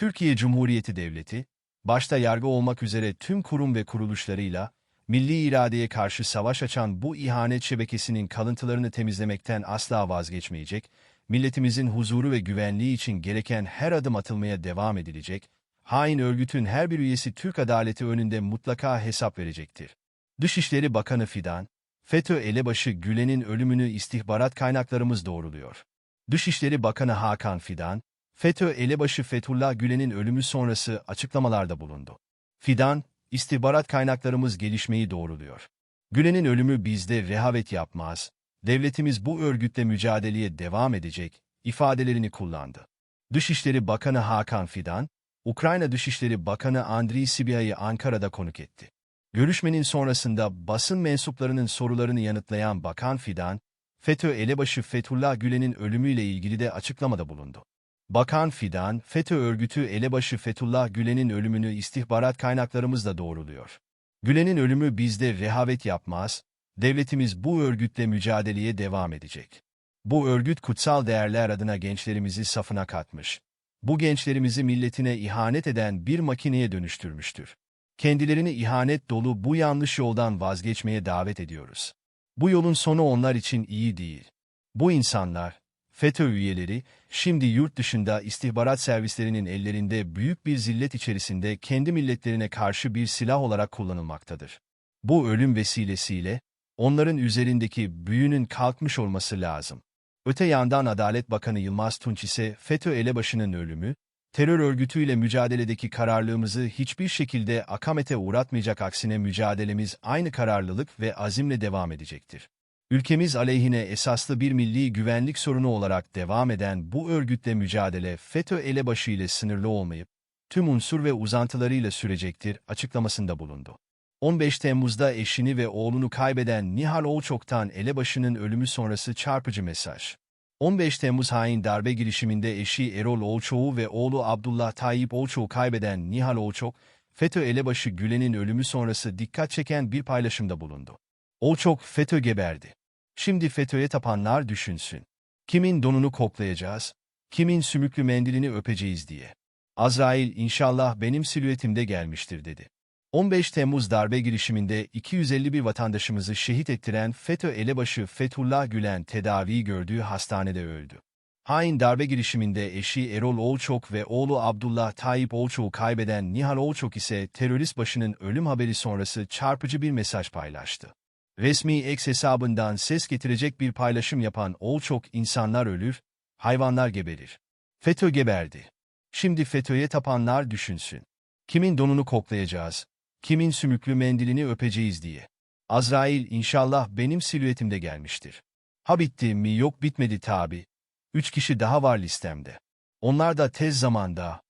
Türkiye Cumhuriyeti Devleti, başta yargı olmak üzere tüm kurum ve kuruluşlarıyla, milli iradeye karşı savaş açan bu ihanet şebekesinin kalıntılarını temizlemekten asla vazgeçmeyecek, milletimizin huzuru ve güvenliği için gereken her adım atılmaya devam edilecek, hain örgütün her bir üyesi Türk adaleti önünde mutlaka hesap verecektir. Dışişleri Bakanı Fidan, FETÖ elebaşı Gülen'in ölümünü istihbarat kaynaklarımız doğruluyor. Dışişleri Bakanı Hakan Fidan, FETÖ elebaşı Fethullah Gülen'in ölümü sonrası açıklamalarda bulundu. Fidan, istihbarat kaynaklarımız gelişmeyi doğruluyor. Gülen'in ölümü bizde rehavet yapmaz, devletimiz bu örgütle mücadeleye devam edecek, ifadelerini kullandı. Dışişleri Bakanı Hakan Fidan, Ukrayna Dışişleri Bakanı Andriy Sibiya'yı Ankara'da konuk etti. Görüşmenin sonrasında basın mensuplarının sorularını yanıtlayan Bakan Fidan, FETÖ elebaşı Fethullah Gülen'in ölümüyle ilgili de açıklamada bulundu. Bakan Fidan, FETÖ örgütü elebaşı Fethullah Gülen'in ölümünü istihbarat kaynaklarımızla doğruluyor. Gülen'in ölümü bizde rehavet yapmaz, devletimiz bu örgütle mücadeleye devam edecek. Bu örgüt kutsal değerler adına gençlerimizi safına katmış. Bu gençlerimizi milletine ihanet eden bir makineye dönüştürmüştür. Kendilerini ihanet dolu bu yanlış yoldan vazgeçmeye davet ediyoruz. Bu yolun sonu onlar için iyi değil. Bu insanlar, FETÖ üyeleri, şimdi yurt dışında istihbarat servislerinin ellerinde büyük bir zillet içerisinde kendi milletlerine karşı bir silah olarak kullanılmaktadır. Bu ölüm vesilesiyle, onların üzerindeki büyünün kalkmış olması lazım. Öte yandan Adalet Bakanı Yılmaz Tunç ise FETÖ elebaşının ölümü, terör örgütüyle mücadeledeki kararlılığımızı hiçbir şekilde akamete uğratmayacak aksine mücadelemiz aynı kararlılık ve azimle devam edecektir. Ülkemiz aleyhine esaslı bir milli güvenlik sorunu olarak devam eden bu örgütle mücadele FETÖ elebaşı ile sınırlı olmayıp, tüm unsur ve uzantılarıyla sürecektir açıklamasında bulundu. 15 Temmuz'da eşini ve oğlunu kaybeden Nihal Olçok'tan elebaşının ölümü sonrası çarpıcı mesaj. 15 Temmuz hain darbe girişiminde eşi Erol Olçok'u ve oğlu Abdullah Tayyip Olçok'u kaybeden Nihal Olçok, FETÖ elebaşı Gülen'in ölümü sonrası dikkat çeken bir paylaşımda bulundu. Olçok, FETÖ geberdi. Şimdi FETÖ'ye tapanlar düşünsün. Kimin donunu koklayacağız, kimin sümüklü mendilini öpeceğiz diye. Azrail inşallah benim silüetimde gelmiştir dedi. 15 Temmuz darbe girişiminde 251 vatandaşımızı şehit ettiren FETÖ elebaşı Fethullah Gülen tedavi gördüğü hastanede öldü. Hain darbe girişiminde eşi Erol Olçok ve oğlu Abdullah Tayyip Olçok'u kaybeden Nihal Olçok ise terörist başının ölüm haberi sonrası çarpıcı bir mesaj paylaştı. Resmi X hesabından ses getirecek bir paylaşım yapan Olçok insanlar ölür, hayvanlar geberir. FETÖ geberdi. Şimdi FETÖ'ye tapanlar düşünsün. Kimin donunu koklayacağız, kimin sümüklü mendilini öpeceğiz diye. Azrail inşallah benim silüetimde gelmiştir. Ha bitti mi yok bitmedi tabi. Üç kişi daha var listemde. Onlar da tez zamanda,